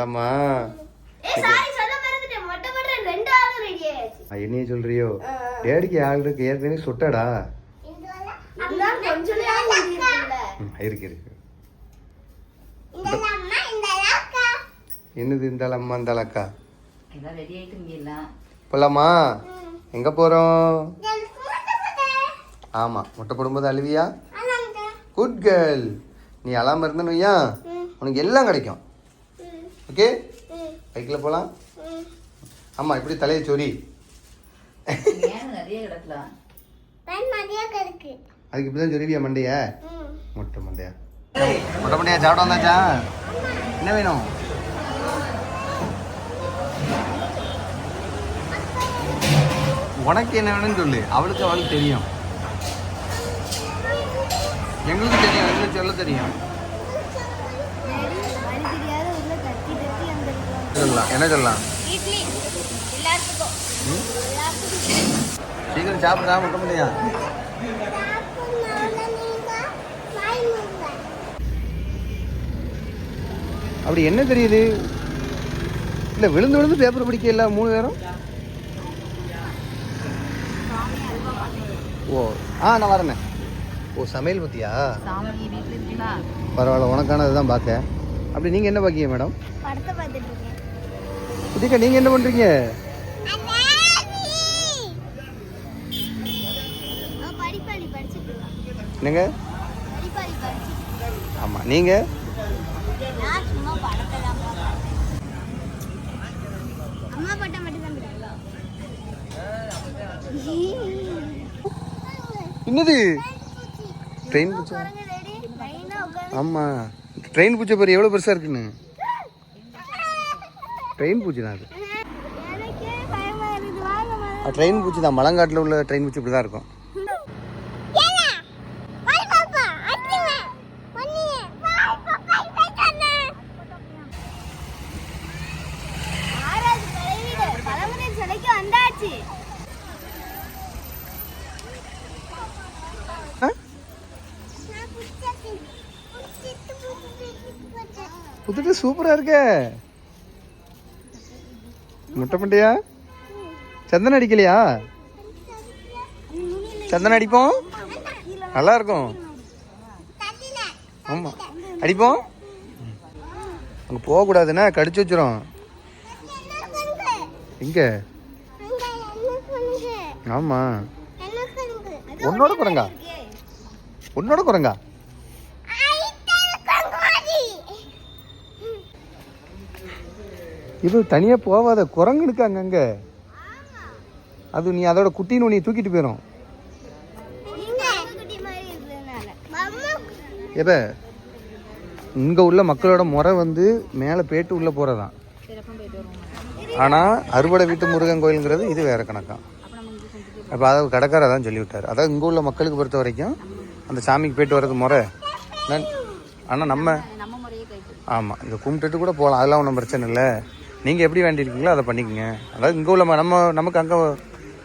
செல்லம்மா. என்னைய சொல்றியோ? டேடிக்கு ஆள் இருக்கு. ஏற்கனவே சுட்டடா. இருக்கு இருக்கு. என்னது இந்த அம்மா இந்த அக்கா? போலாமா? எங்க போறோம்? ஆமா முட்டை போடும்போது அழுவியா? குட் கேர்ள் நீ அழாம இருந்தனு வையா உனக்கு எல்லாம் கிடைக்கும். ஓகே பைக்கில் போலாம்? ஆமா இப்படி தலையை சொறி அதுக்கு இப்படிதான் சொருவியா மண்டைய? முட்டை மண்டையா? முட்டை மண்டையா சாப்பிட வந்தாச்சா? என்ன வேணும்? உனக்கு என்ன வேணும்னு சொல்லு. அவளுக்கு அவளுக்கு தெரியும். எங்களுக்கு தெரியும் எங்களுக்கு சொல்ல தெரியும். சொல்லலாம். என்ன சொல்லலாம்? இட்லி. எல்லாத்துக்கும் சீக்கிரம் சாப்பிடா முட்டை மண்டையா அப்படி என்ன தெரியுது? இல்ல விழுந்து விழுந்து பேப்பர் பிடிக்கல மூணு பேரும்? ஓ ஆ நான் வரேனே. ஓ சமையல் இருக்குங்களா பரவாயில்ல உனக்கானது தான் பார்த்தேன் அப்படி நீங்க என்ன பாக்கிய மேடம்? படத்தை பார்த்துட்டு இருக்கேன் புதிக்கா நீங்க என்ன இருக்கான் என்னங்க? படிப்பாளி படிச்சுட்டு ஆமா நீங்க? நான் சும்மா படத்தை தான் பார்த்தேன் அம்மா பட்டம் மட்டும் தான் என்னது? ட்ரெயின் பூச்சி பாருங்க ரெடி லைனா உட்காந்து ஆமா. ட்ரெயின் பூச்சி பாரு எவ்வளவு பெருசா இருக்குன்னு. ட்ரெயின் பூச்சி தான் அது. ட்ரெயின் பூச்சி தான். மலங்காட்டில் உள்ள ட்ரெயின் பூச்சி இப்படி தான் இருக்கும்? புதுட்டு சூப்பரா இருக்க. முட்டை பண்டையா சந்தனம் அடிக்கலையா? சந்தனம் அடிப்போம்? நல்லா இருக்கும் ஆமா. அடிப்போம்? அங்க போக கூடாதுன்னா கடிச்சு வச்சிரும். எங்க? ஆமா. உன்னோட குரங்கா? உன்னோட குரங்கா? இது தனியா போவாத குரங்கு இருக்கு அங்கங்க அது நீ அதோட குட்டின்னு நீ தூக்கிட்டு போயிடும் எப்ப இங்க உள்ள மக்களோட முறை வந்து மேலே பேட்டு உள்ள போறதான் ஆனா அறுவடை வீட்டு முருகன் கோயிலுங்கிறது இது வேற கணக்காம் அப்போ அதை கடைக்காரர் அதான் சொல்லி விட்டார் அதாவது இங்கே உள்ள மக்களுக்கு பொறுத்த வரைக்கும் அந்த சாமிக்கு போயிட்டு வர்றது முறை. ஆனால் நம்ம ஆமாம் இதை கும்பிட்டுட்டு கூட போகலாம் அதெல்லாம் ஒன்றும் பிரச்சனை இல்லை. நீங்கள் எப்படி வேண்டியிருக்கீங்களோ அதை பண்ணிக்கோங்க. அதாவது இங்கே உள்ள நம்ம நமக்கு அங்கே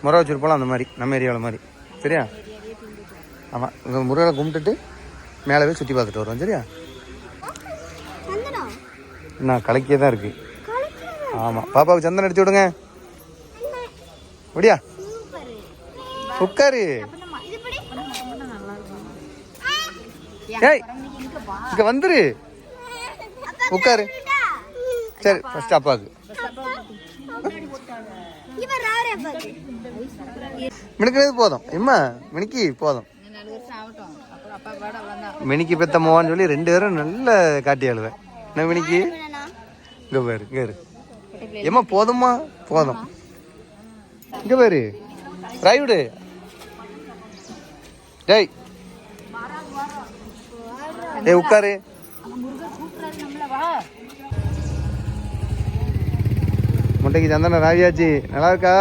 முறை வச்சுருப்போம் அந்த மாதிரி நம்ம ஏரியாவில் மாதிரி. சரியா? ஆமாம் இங்கே முருகனை கும்பிட்டுட்டு மேலே போய் சுற்றி பார்த்துட்டு வருவோம் சரியா? நான் கலக்கியே தான் இருக்குது ஆமாம் பாப்பாவுக்கு சந்தனம் அடிச்சு விடுங்க. அப்படியா உட்காரு. ஏய் இங்க வந்துரு. உட்காரு. சரி ஃபர்ஸ்ட் அப்பாவுக்கு மினுக்கிறது போதும். எம்மா மினிக்கி போதும். மினிக்கி பெத்த மோவான்னு சொல்லி ரெண்டு பேரும் நல்ல காட்டி அழுவேன் என்ன மினிக்கி? இங்க பாரு இங்க இரு. ஏம்மா போதுமா போதும். இங்க பாரு. ராயுடு டேய். ஏய் உட்காரு. முட்டைக்கு சந்தனம் ராவியாச்சு. நல்லா இருக்கா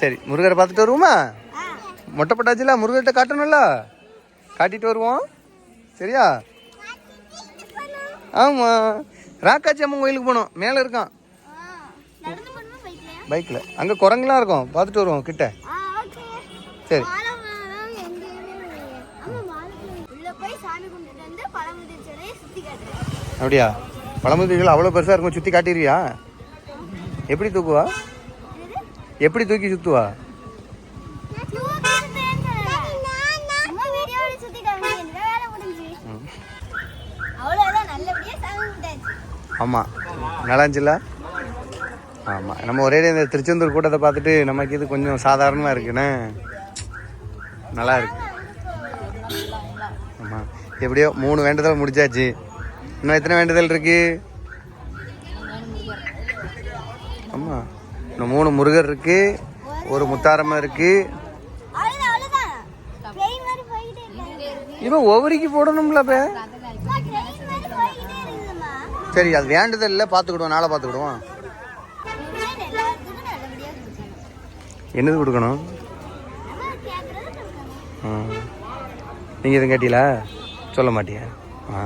சரி முருகரை பார்த்துட்டு வருவோமா? மொட்டை போட்டாச்சுல முருகர்கிட்ட காட்டணும்ல? காட்டிட்டு வருவோம். சரியா? ஆமாம் ராக்காச்சி அம்மன் கோயிலுக்கு போகணும் மேலே இருக்கான். பைக்கில் அங்கே குரங்குலாம் இருக்கும். பார்த்துட்டு வருவோம் கிட்ட. சரி உள்ள போய் சாமி கும்பிட்டுட்டு வந்து அப்படியா? பழமுதிர்கள் அவ்வளோ பெருசாக இருக்கும் சுற்றி காட்டிடுவியா எப்படி தூக்குவா? எப்படி தூக்கி சுற்றுவா ஆமாம் நல்லா இருந்துச்சுல்ல ஆமாம் நம்ம ஒரே இந்த திருச்செந்தூர் கூட்டத்தை பார்த்துட்டு நமக்கு இது கொஞ்சம் சாதாரணமாக இருக்குண்ணே நல்லா இருக்கு. ஆமாம் எப்படியோ மூணு வேண்டுதல் முடிச்சாச்சு இன்னும் எத்தனை வேண்டுதல் இருக்கு? ஆமாம் இன்னும் மூணு முருகர் இருக்கு ஒரு முத்தாரம்மா இருக்கு. இவன் ஒவ்வொருக்கி போடணும்ல இப்போ சரி அது வேண்டுதல் இல்லை பார்த்துக்கிடுவோம் நாளை பார்த்துக்கிடுவோம் என்னது கொடுக்கணும்? நீங்கள் எதுவும் கேட்டீங்களா? சொல்ல மாட்டியா? ஆ.